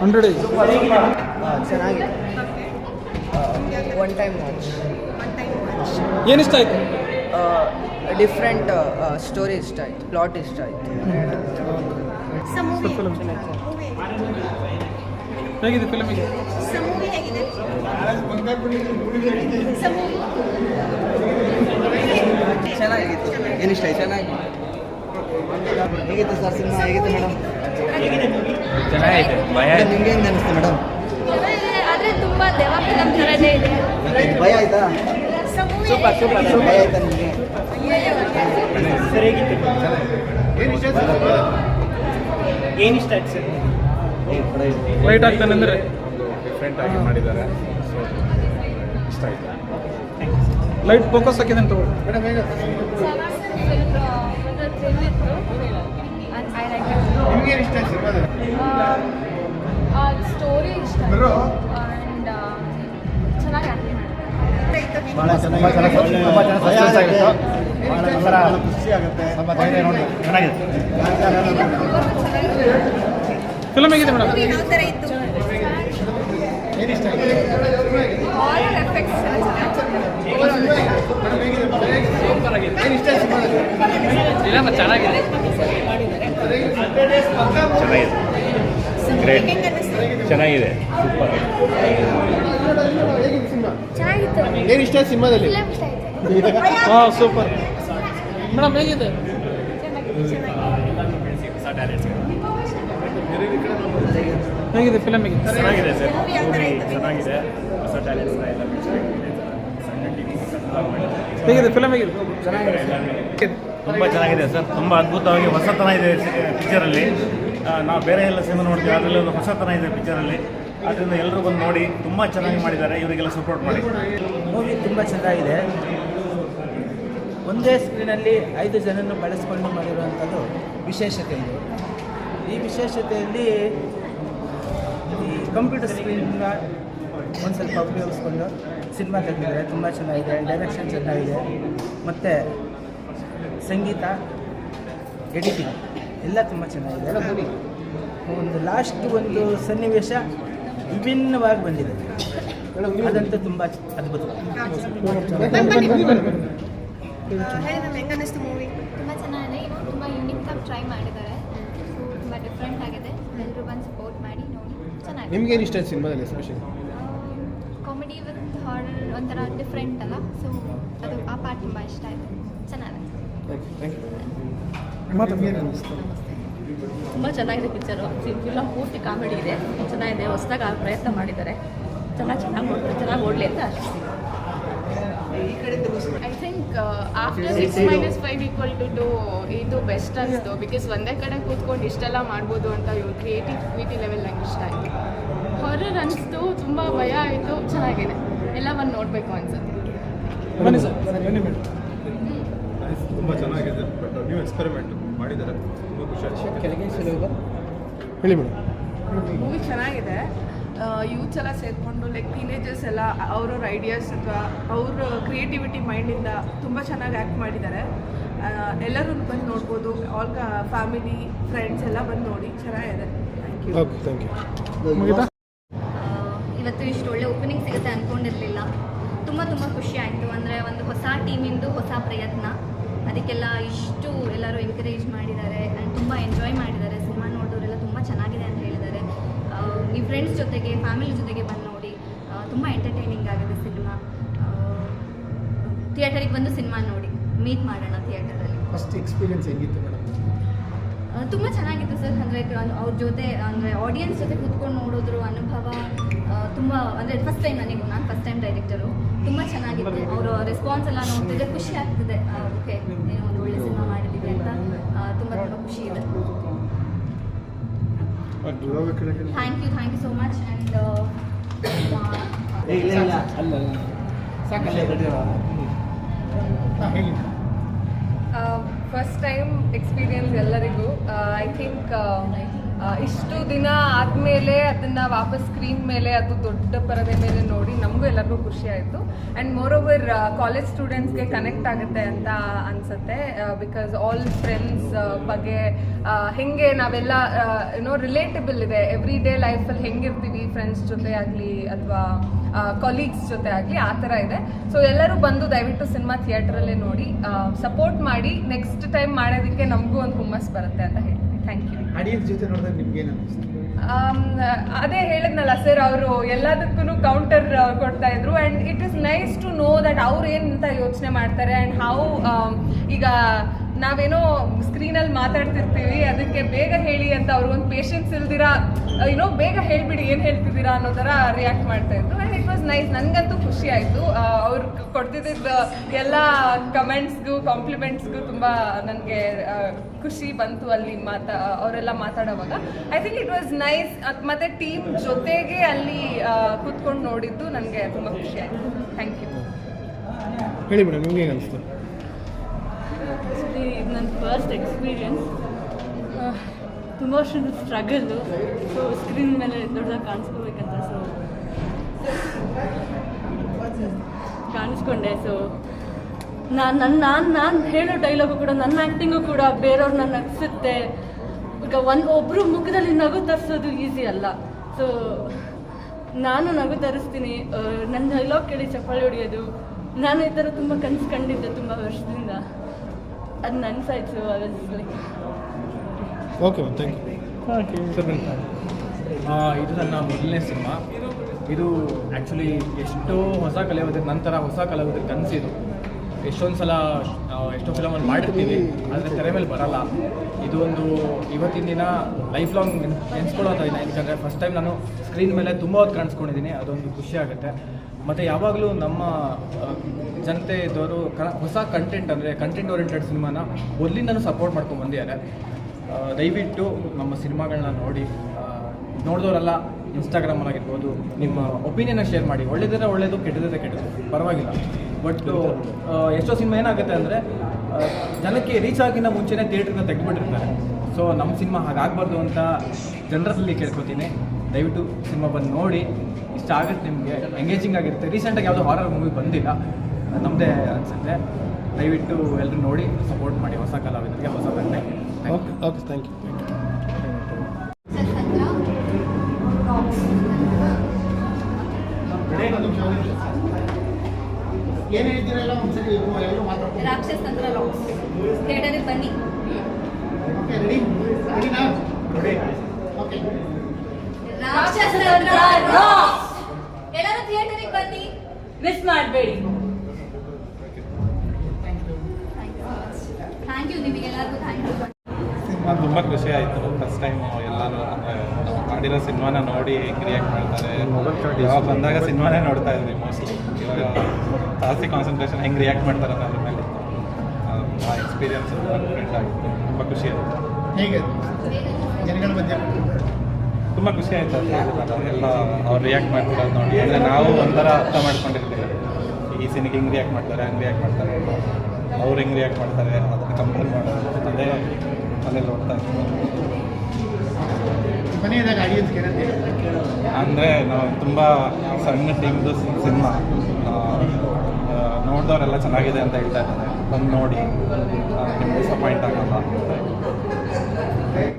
Hundred ಚೆನ್ನಾಗಿದೆ. One time watch ಏನು ಇಷ್ಟ ಆಯ್ತು? ಡಿಫ್ರೆಂಟ್ ಸ್ಟೋರಿ ಇಷ್ಟ ಆಯ್ತು ಪ್ಲಾಟ್ ಇಷ್ಟ ಆಯ್ತು. ಫಿಲಮ್ ಹೇಗಿದೆ ಫಿಲಮಿಗೆ ಚೆನ್ನಾಗಿತ್ತು. ಏನಿಷ್ಟ ಆಯ್ತು? ಚೆನ್ನಾಗಿ. ಹೇಗಿತ್ತು ಸರ್ ಸಿನಿಮಾ ಹೇಗಿತ್ತು ಮೇಡಮ್ ಚೆನ್ನಾಗಿದೆ ಭಯ ನಿಮ್ಗೆ ಹೆಂಗೆ ಅನಿಸ್ತು ಮೇಡಮ್ ಆದರೆ ತುಂಬ ದೆವ್ವ ಫಿಲಮ್ ಥರನೇ ಇದೆ. ಭಯ ಆಯ್ತಾ? Super super. ಭಯ ಆಯ್ತಾ ನಿಮಗೆ? ಇಷ್ಟ ಆಯ್ತು ಸರ್? ಲೈಟ್ ಆಗ್ತಾನೆ ಅಂದರೆ? ಡಿಫ್ರೆಂಟ್ ಆಗಿ ಮಾಡಿದ್ದಾರೆ. ಸೊ ಇಷ್ಟ ಆಯಿತು. ಲೈಟ್ ಫೋಕಸ್ ಹಾಕಿದೆ ಅಂತ ನಿಮ್ಗೇನು ಇಷ್ಟ ಆಯ್ತು ಸ್ಟೋರಿ ಇಷ್ಟ ಆ್ಯಂಡ್ ಚೆನ್ನಾಗಿ ಆ್ಯಕ್ಟಿಂಗ್ ಭಾಳ ಚೆನ್ನಾಗಿ ಖುಷಿ ಆಗುತ್ತೆ. ಸ್ವಲ್ಪ ಧೈರ್ಯ ನೋಡಿ. ಚೆನ್ನಾಗಿದೆ. ಫಿಲಮ್ ಹೇಗಿದೆ ಮೇಡಮ್? ಯಾವ ಥರ ಇತ್ತು? ಏನು ಇಷ್ಟ ಆಯ್ತು? ಹಾರರ್ ಎಫೆಕ್ಟ್ಸ್ ಏನು ಇಷ್ಟ ಆಯ್ತು ಸಿನಿಮಾದಲ್ಲಿ ಚೆನ್ನಾಗಿದೆ. ಚೆನ್ನಾಗಿದೆ. ಗ್ರೇಟ್ ಚೆನ್ನಾಗಿದೆ. ಸೂಪರ್. ಏನು ಇಷ್ಟ ಸಿನಿಮಾದಲ್ಲಿ? ಫಿಲಮ್ ಹಾಂ ಸೂಪರ್. ಮೇಡಮ್ ಹೇಗಿದೆ? ಹೇಗಿದೆ ಫಿಲಮಿಗೆ ಚೆನ್ನಾಗಿದೆ ಸರ್. ಚೆನ್ನಾಗಿದೆ. ಹೊಸ ಎಲ್ಲ ಹೇಗಿದೆ ಫಿಲಮ್ ಹೇಗಿದೆ? ತುಂಬ ಚೆನ್ನಾಗಿದೆ ಸರ್. ತುಂಬ ಅದ್ಭುತವಾಗಿ ಹೊಸತನ ಇದೆ ಪಿಕ್ಚರಲ್ಲಿ ನಾವು ಬೇರೆ ಎಲ್ಲ ಸಿನಿಮಾ ನೋಡ್ತೀವಿ, ಅದರಲ್ಲಿ ಒಂದು ಹೊಸತನ ಇದೆ ಪಿಕ್ಚರಲ್ಲಿ ಅದರಿಂದ ಎಲ್ಲರೂ ಬಂದು ನೋಡಿ, ತುಂಬ ಚೆನ್ನಾಗಿ ಮಾಡಿದ್ದಾರೆ, ಇವರಿಗೆಲ್ಲ ಸಪೋರ್ಟ್ ಮಾಡಿ. ಮೂವಿ ತುಂಬ ಚೆನ್ನಾಗಿದೆ. ಒಂದೇ ಸ್ಕ್ರೀನಲ್ಲಿ ಐದು ಜನನ್ನು ಬಳಸಿಕೊಂಡು ಮಾಡಿರುವಂಥದ್ದು ವಿಶೇಷತೆ ಇದು ಈ ವಿಶೇಷತೆಯಲ್ಲಿ ಈ ಕಂಪ್ಯೂಟರ್ ಸ್ಕ್ರೀನ್ನ ಒಂದು ಸ್ವಲ್ಪ ಉಪಯೋಗಿಸ್ಕೊಂಡು ಸಿನಿಮಾ ತೆಗೆದಿದ್ದಾರೆ. ತುಂಬ ಚೆನ್ನಾಗಿದೆ ಡೈರೆಕ್ಷನ್ ಚೆನ್ನಾಗಿದೆ. ಮತ್ತು ಸಂಗೀತ ಎಡಿಟಿಂಗ್ ಎಲ್ಲ ತುಂಬ ಚೆನ್ನಾಗಿದೆ. ಒಂದು ಲಾಸ್ಟ್ ಒಂದು ಸನ್ನಿವೇಶ ವಿಭಿನ್ನವಾಗಿ ಬಂದಿದೆ. ಅದಂತೂ ತುಂಬ ಅದ್ಭುತ. ಹೇಳಿ ನಮ್ಗೆ ಹೆಂಗೆ ಮೂವಿ ತುಂಬ ಚೆನ್ನಾಗಿದೆ. ಇನ್ನೂ ತುಂಬ ಯುನಿಕ್ ಆಗಿ ಟ್ರೈ ಮಾಡಿದ್ದಾರೆ. ಸೊ ತುಂಬ ಡಿಫ್ರೆಂಟ್ ಆಗಿದೆ. ಎಲ್ಲರೂ ಬಂದು ಸಪೋರ್ಟ್ ಮಾಡಿ ನೋಡಿ. ಚೆನ್ನಾಗಿದೆ. ನಿಮ್ಗೇನು ಇಷ್ಟ ಸಿನಿಮಾದಲ್ಲಿ ಎಸ್ಪೆಷಲಿ ಕಾಮಿಡಿ ವಿತ್ ಹಾರರ್ ಒಂಥರ ಡಿಫ್ರೆಂಟ್ ಅಲ್ಲ. ಸೊ ಅದು ಆ ಪಾರ್ಟ್ ತುಂಬ ಇಷ್ಟ ಆಯಿತು. ಚೆನ್ನಾಗಿದೆ. ನಿಮ್ಗೇನು ಅನ್ನಿಸ್ತು ತುಂಬ ಚೆನ್ನಾಗಿದೆ ಪಿಕ್ಚರು. ಫಿಲಮ್ ಪೂರ್ತಿ ಕಾಮಿಡಿ ಇದೆ. ಚೆನ್ನಾಗಿದೆ. ಹೊಸದಾಗಿ ಆ ಪ್ರಯತ್ನ ಮಾಡಿದ್ದಾರೆ. ಚೆನ್ನಾಗಿ ಚೆನ್ನಾಗಿ ಓಡ್ತಾರೆ ಚೆನ್ನಾಗಿ ಓಡಲಿ ಅಂತ ಕಡೆ I think after six minus five equal to two ಇದು ಬೆಸ್ಟ್ ಅನಿಸ್ತು. ಬಿಕಾಸ್ ಒಂದೇ ಕಡೆ ಕೂತ್ಕೊಂಡು ಇಷ್ಟೆಲ್ಲ ಮಾಡ್ಬೋದು ಅಂತ ಇವ್ರು ಕ್ರಿಯೇಟಿವಿಟಿ ಲೆವೆಲ್ ನಂಗೆ ಇಷ್ಟ ಆಯಿತು. ಹೊರರ್ ಅನಿಸ್ತು ತುಂಬ ಭಯ ಆಯಿತು ಚೆನ್ನಾಗಿದೆ. ಎಲ್ಲ ಒಂದು ನೋಡಬೇಕು ಅನ್ಸುತ್ತೆ ಬನ್ನಿ ಸರ್ ಬನ್ನಿ ಮೇಡಮ್ ತುಂಬ ಚೆನ್ನಾಗಿದೆ ಬಟ್ ನ್ಯೂ ಎಕ್ಸ್ಪೆರಿಮೆಂಟ್ ಮಾಡಿದ್ದಾರೆ ತುಂಬ ಖುಷಿ. ಆಯ್ತು ಹೇಳಿ ಮೇಡಮ್. ಮೂವಿ ಚೆನ್ನಾಗಿದೆ. ಯೂತ್ಸ್ ಎಲ್ಲ ಸೇರಿಕೊಂಡು ಲೈಕ್ ಟೀನೇಜರ್ಸ್ ಎಲ್ಲ ಅವ್ರವ್ರ ಐಡಿಯಾಸ್ ಅಥವಾ ಅವ್ರ ಕ್ರಿಯೇಟಿವಿಟಿ ಮೈಂಡಿಂದ ತುಂಬ ಚೆನ್ನಾಗಿ ಆ್ಯಕ್ಟ್ ಮಾಡಿದ್ದಾರೆ. ಎಲ್ಲರೂ ಬಂದು ನೋಡ್ಬೋದು ಆಲ್ ಫ್ಯಾಮಿಲಿ ಫ್ರೆಂಡ್ಸ್ ಎಲ್ಲ ಬಂದು ನೋಡಿ ಚೆನ್ನಾಗಿದೆ. Thank you okay thank you ಇವತ್ತು ಇಷ್ಟು ಒಳ್ಳೆ ಓಪನಿಂಗ್ ಸಿಗುತ್ತೆ ಅಂದ್ಕೊಂಡಿರಲಿಲ್ಲ ತುಂಬ ತುಂಬ ಖುಷಿ ಆಯಿತು. ಅಂದರೆ ಒಂದು ಹೊಸ ಟೀಮಿಂದು ಹೊಸ ಪ್ರಯತ್ನ. ಅದಕ್ಕೆಲ್ಲ ಇಷ್ಟು ಎಲ್ಲರೂ ಎನ್ಕರೇಜ್ ಮಾಡಿದ್ದಾರೆ ಆ್ಯಂಡ್ ತುಂಬ ಎಂಜಾಯ್ ಮಾಡಿದ್ದಾರೆ. ಸಿನಿಮಾ ನೋಡಿದವರೆಲ್ಲ ತುಂಬ ಚೆನ್ನಾಗಿದೆ ಅಂತ ಹೇಳಿದ್ದಾರೆ. ನೀವು ಫ್ರೆಂಡ್ಸ್ ಜೊತೆಗೆ ಫ್ಯಾಮಿಲಿ ಜೊತೆಗೆ ಬಂದು ನೋಡಿ ತುಂಬ ಎಂಟರ್ಟೈನಿಂಗ್ ಆಗಿದೆ ಸಿನಿಮಾ. ಥಿಯೇಟರಿಗೆ ಬಂದು ಸಿನಿಮಾ ನೋಡಿ ಮೀಟ್ ಮಾಡೋಣ ಥಿಯೇಟರಲ್ಲಿ ಫಸ್ಟ್ ಎಕ್ಸ್ಪೀರಿಯನ್ಸ್ ಹೇಗಿತ್ತು ಮೇಡಮ್? ತುಂಬ ಚೆನ್ನಾಗಿತ್ತು ಸರ್ ಅಂದರೆ ಅವ್ರ ಜೊತೆ ಅಂದರೆ ಆಡಿಯನ್ಸ್ ಜೊತೆ ಕೂತ್ಕೊಂಡು ನೋಡಿದ್ರು ಅನುಭವ ತುಂಬ ಅಂದರೆ ಫಸ್ಟ್ ಟೈಮ್ ನನಗೂ ನಾನು ಫಸ್ಟ್ ಟೈಮ್ ಡೈರೆಕ್ಟರು ತುಂಬ ಚೆನ್ನಾಗಿದೆ ಅವರ ರೆಸ್ಪಾನ್ಸ್ ಎಲ್ಲ ನೋಡ್ತಿದ್ರೆ ಖುಷಿ ಆಗ್ತಿದೆ. ಓಕೆ ಏನೋ ಒಂದು ಒಳ್ಳೆ ಸಿನಿಮಾ ಮಾಡಿದ್ದೀವಿ ಅಂತ ತುಂಬ ತುಂಬಾ ಖುಷಿ ಇದೆ. Thank you thank you so much and first time experience ಎಲ್ಲರಿಗೂ. ಐ ಥಿಂಕ್ ಇಷ್ಟು ದಿನ ಆದಮೇಲೆ ಅದನ್ನು ವಾಪಸ್ ಸ್ಕ್ರೀನ್ ಮೇಲೆ, ಅದು ದೊಡ್ಡ ಪರದೆ ಮೇಲೆ ನೋಡಿ ನಮಗೂ ಎಲ್ಲರಿಗೂ ಖುಷಿ ಆಯಿತು. ಆ್ಯಂಡ್ ಮೋರ್ ಓವರ್ ಕಾಲೇಜ್ ಸ್ಟೂಡೆಂಟ್ಸ್ಗೆ ಕನೆಕ್ಟ್ ಆಗುತ್ತೆ ಅಂತ ಅನ್ಸುತ್ತೆ ಬಿಕಾಸ್ ಆಲ್ ಫ್ರೆಂಡ್ಸ್ ಬಗ್ಗೆ ಹೆಂಗೆ ನಾವೆಲ್ಲ ಏನೋ ರಿಲೇಟಬಲ್ ಇದೆ. ಎವ್ರಿ ಡೇ ಲೈಫಲ್ಲಿ ಹೆಂಗಿರ್ತೀವಿ ಫ್ರೆಂಡ್ಸ್ ಜೊತೆ ಆಗಲಿ, ಅಥವಾ ಕೊಲೀಗ್ಸ್ ಜೊತೆ ಆಗಲಿ ಆ ಥರ ಇದೆ. ಸೊ ಎಲ್ಲರೂ ಬಂದು ದಯವಿಟ್ಟು ಸಿನಿಮಾ ಥಿಯೇಟ್ರಲ್ಲೇ ನೋಡಿ ಸಪೋರ್ಟ್ ಮಾಡಿ ನೆಕ್ಸ್ಟ್ ಟೈಮ್ ಮಾಡೋದಕ್ಕೆ ನಮಗೂ ಒಂದು ಹುಮ್ಮಸ್ ಬರುತ್ತೆ ಅಂತ ಹೇಳ್ತೀನಿ. ಥ್ಯಾಂಕ್ ಯು ಜೊತೆ ನೋಡಿದ್ರೆ ನಿಮ್ಗೆ ಅದೇ ಹೇಳಿದ್ನಲ್ಲ ಸರ್ ಅವರು ಎಲ್ಲದಕ್ಕೂ ಕೌಂಟರ್ ಕೊಡ್ತಾ ಇದ್ರು. And it is nice to know that ಅವ್ರು ಏನಂತ ಯೋಚನೆ ಮಾಡ್ತಾರೆ ಆ್ಯಂಡ್ ಹೌ ಈಗ ನಾವೇನೋ ಸ್ಕ್ರೀನಲ್ಲಿ ಮಾತಾಡ್ತಿರ್ತೀವಿ, ಅದಕ್ಕೆ ಬೇಗ ಹೇಳಿ ಅಂತ ಅವ್ರಿಗೊಂದು ಪೇಷನ್ಸ್ ಇಲ್ದಿರಾ ಏನೋ ಬೇಗ ಹೇಳ್ಬಿಡಿ, ಏನು ಹೇಳ್ತಿದ್ದೀರಾ ಅನ್ನೋ ಥರ ರಿಯಾಕ್ಟ್ ಮಾಡ್ತಾ ಇದ್ರು. ಆ್ಯಂಡ್ ಇಟ್ ವಾಸ್ ನೈಸ್ ನನಗಂತೂ ಖುಷಿ ಆಯಿತು. ಅವ್ರು ಕೊಡ್ತಿದ್ದ ಎಲ್ಲ ಕಮೆಂಟ್ಸ್ಗೂ ಕಾಂಪ್ಲಿಮೆಂಟ್ಸ್ಗೂ ತುಂಬ ನನಗೆ ಖುಷಿ ಬಂತು ಅಲ್ಲಿ ಮಾತಾ, ಅವರೆಲ್ಲ ಮಾತಾಡೋವಾಗ. I think it was nice ಮತ್ತು ಟೀಮ್ ಜೊತೆಗೆ ಅಲ್ಲಿ ಕೂತ್ಕೊಂಡು ನೋಡಿದ್ದು ನನಗೆ ತುಂಬ ಖುಷಿ ಆಯಿತು. ಥ್ಯಾಂಕ್ ಯು ಹೇಳಿ ಮೇಡಮ್, ನಿಮ್ಗೆ ಏನು ಆ್ಯಕ್ಚುಲಿ ಇದು ನನ್ನ ಫಸ್ಟ್ ಎಕ್ಸ್ಪೀರಿಯನ್ಸ್ ತುಂಬ ವರ್ಷದ ಸ್ಟ್ರಗಲ್ಲು ಸೊ ಸ್ಕ್ರೀನ್ ಮೇಲೆ ದೊಡ್ಡದಾಗಿ ಕಾಣಿಸ್ಕೋಬೇಕಂತ ಸೊ ಕಾಣಿಸ್ಕೊಂಡೆ ಸೊ ನಾನು ನನ್ನ ನಾನು ನಾನು ಹೇಳೋ ಡೈಲಾಗು ಕೂಡ, ನನ್ನ ಆ್ಯಕ್ಟಿಂಗು ಕೂಡ ಬೇರೆಯವ್ರು ನನ್ನ ನಗಿಸುತ್ತೆ. ಈಗ ಒಂದು ಒಬ್ಬರು ಮುಖದಲ್ಲಿ ನಗು ತರಿಸೋದು ಈಸಿ ಅಲ್ಲ. ಸೊ ನಾನು ನಗು ತರಿಸ್ತೀನಿ. ನನ್ನ ಡೈಲಾಗ್ ಕೇಳಿ ಚಪ್ಪಾಳೆ ಹೊಡೆಯೋದು. ನಾನು ಈ ಥರ ತುಂಬ ಕನಸು ಕಂಡಿದ್ದೆ ತುಂಬ ವರ್ಷದಿಂದ. ಅದು like okay ma'am thank you sir ಆ, ಇದು ನನ್ನ ಮೊದಲನೇ ಸಿನಿಮಾ ಇದು ಆ್ಯಕ್ಚುಲಿ ಎಷ್ಟೋ ಹೊಸ ಕಲಾವಿದರ ನಂತರ ಹೊಸ ಕಲಾವಿದರ ಕನಸಿದು. ಎಷ್ಟೊಂದು ಸಲ ಎಷ್ಟೋ ಫಿಲಮಲ್ಲಿ ಮಾಡಿರ್ತೀವಿ ಆದರೆ ತೆರೆ ಮೇಲೆ ಬರಲ್ಲ. ಇದು ಒಂದು ಇವತ್ತಿನ ದಿನ ಲೈಫ್ ಲಾಂಗ್ ನೆನೆಸ್ಕೊಳ್ಳೋಂಥ ದಿನ ಯಾಕಂದರೆ ಫಸ್ಟ್ ಟೈಮ್ ನಾನು ಸ್ಕ್ರೀನ್ ಮೇಲೆ ತುಂಬ ಹೊತ್ತು ಕಾಣಿಸ್ಕೊಂಡಿದ್ದೀನಿ. ಅದೊಂದು ಖುಷಿ ಆಗುತ್ತೆ. ಮತ್ತು ಯಾವಾಗಲೂ ನಮ್ಮ ಆ, ಜನತೆ ಇದ್ದವರು ಕ ಹೊಸ ಕಂಟೆಂಟ್ ಅಂದರೆ ಕಂಟೆಂಟ್ ಓರಿಯೆಂಟೆಡ್ ಸಿನಿಮಾನ ಮೊದಲಿಂದನೂ ಸಪೋರ್ಟ್ ಮಾಡ್ಕೊಂಡು ಬಂದಿದ್ದಾರೆ. ದಯವಿಟ್ಟು ನಮ್ಮ ಸಿನಿಮಾಗಳನ್ನ ನೋಡಿ. ನೋಡಿದವರೆಲ್ಲ ಇನ್ಸ್ಟಾಗ್ರಾಮಲ್ಲಾಗಿರ್ಬೋದು ನಿಮ್ಮ ಒಪಿನಿಯನ್ನ ಶೇರ್ ಮಾಡಿ. ಒಳ್ಳೆಯದರ ಒಳ್ಳೆಯದು ಕೆಟ್ಟದಿದ್ರೆ ಕೆಟ್ಟದ್ದು ಪರವಾಗಿಲ್ಲ. ಬಟ್ ಎಷ್ಟೋ ಸಿನಿಮಾ ಏನಾಗುತ್ತೆ ಅಂದರೆ ಜನಕ್ಕೆ ರೀಚ್ ಆಗಿನ ಮುಂಚೆನೇ ಥಿಯೇಟ್ರನ್ನ ತೆಗೆದುಬಿಟ್ಟಿರ್ತಾರೆ. ಸೊ ನಮ್ಮ ಸಿನಿಮಾ ಹಾಗಾಗಬಾರ್ದು ಅಂತ ಜನರಲ್ಲಿ ಕೇಳ್ಕೊತೀನಿ. ದಯವಿಟ್ಟು ಸಿನಿಮಾ ಬಂದು ನೋಡಿ. ಇಷ್ಟ ಆಗುತ್ತೆ ನಿಮಗೆ ಎಂಗೇಜಿಂಗ್ ಆಗಿರುತ್ತೆ. ರೀಸೆಂಟಾಗಿ ಯಾವುದೋ ಹಾರರ್ ಮೂವಿ ಬಂದಿಲ್ಲ. ನಮ್ಮದೇ ಅನಿಸುತ್ತೆ. ದಯವಿಟ್ಟು ಎಲ್ಲರೂ ನೋಡಿ ಸಪೋರ್ಟ್ ಮಾಡಿ. ಹೊಸ ಕಲಾವಿದರಿಗೆ ಹೊಸ ತಂದೆ okay okay thank you Rakshas Tantra rocks ಥಿಯೇಟರಿಗೆ ಬನ್ನಿ. ರಾಕ್ಷಸ ತಂತ್ರ ಎಲ್ಲರೂ ಥಿಯೇಟರಿಗೆ ಬನ್ನಿ. ಮಿಸ್ ಮಾಡಬೇಡಿ. ಥ್ಯಾಂಕ್ ಯು ನಿಮಗೆಲ್ಲರಿಗೂ ಥ್ಯಾಂಕ್ ಯು ಸಿನಿಮಾ ತುಂಬ ಖುಷಿ ಆಯಿತು. ಫಸ್ಟ್ ಟೈಮ್ ಎಲ್ಲರೂ ಅಂದರೆ ಮಾಡಿರೋ ಸಿನಿಮಾನ ನೋಡಿ ಹೆಂಗೆ ರಿಯಾಕ್ಟ್ ಮಾಡ್ತಾರೆ. ಯಾವಾಗ ಬಂದಾಗ ಸಿನಿಮಾನೇ ನೋಡ್ತಾ ಇದ್ವಿ ಮೋಸ್ಟ್ಲಿ ಇವಾಗ ಜಾಸ್ತಿ ಕಾನ್ಸಂಟ್ರೇಷನ್ ಹೆಂಗೆ ರಿಯಾಕ್ಟ್ ಮಾಡ್ತಾರೆ ಅನ್ನೋದ್ರ ಮೇಲೆ ಆ ಎಕ್ಸ್ಪೀರಿಯನ್ಸ್ ಡಿಫ್ರೆಂಟ್ ಆಗಿತ್ತು. ತುಂಬ ಖುಷಿ ಆಯಿತು ಹೇಗೆ? ಜನಗಳ ಮಧ್ಯೆ? ತುಂಬ ಖುಷಿ ಆಯಿತು ಎಲ್ಲ ಅವ್ರು ರಿಯಾಕ್ಟ್ ಮಾಡ್ತಿರೋದು ನೋಡಿ. ಅಂದರೆ ನಾವು ಒಂಥರ ಅರ್ಥ ಮಾಡ್ಕೊಂಡಿರ್ತೀವಿ. ಈ ಸಿನಿಗೆ ಹಿಂಗೆ ರಿಯಾಕ್ಟ್ ಮಾಡ್ತಾರೆ ಹಂಗೆ ರಿಯಾಕ್ಟ್ ಮಾಡ್ತಾರೆ ಅವ್ರು ಹೆಂಗೆ ರಿಯಾಕ್ಟ್ ಮಾಡ್ತಾರೆ ಅದನ್ನು ಕಂಪೇರ್ ಮಾಡೋದು. ಅದೇ ಮನೇಲಿ ಹೋಗ್ತಾ ಇತ್ತು ಅಂದರೆ ನಾವು ತುಂಬ ಸಣ್ಣ ಟೀಮ್ದು ಸಿನಿಮಾ ನೋಡಿದವರೆಲ್ಲ ಚೆನ್ನಾಗಿದೆ ಅಂತ ಹೇಳ್ತಾ ಇದ್ದಾರೆ. ಬಂದು ನೋಡಿ ನಿಮ್ಗೆ ಡಿಸಪಾಯಿಂಟ್ ಆಗಲ್ಲ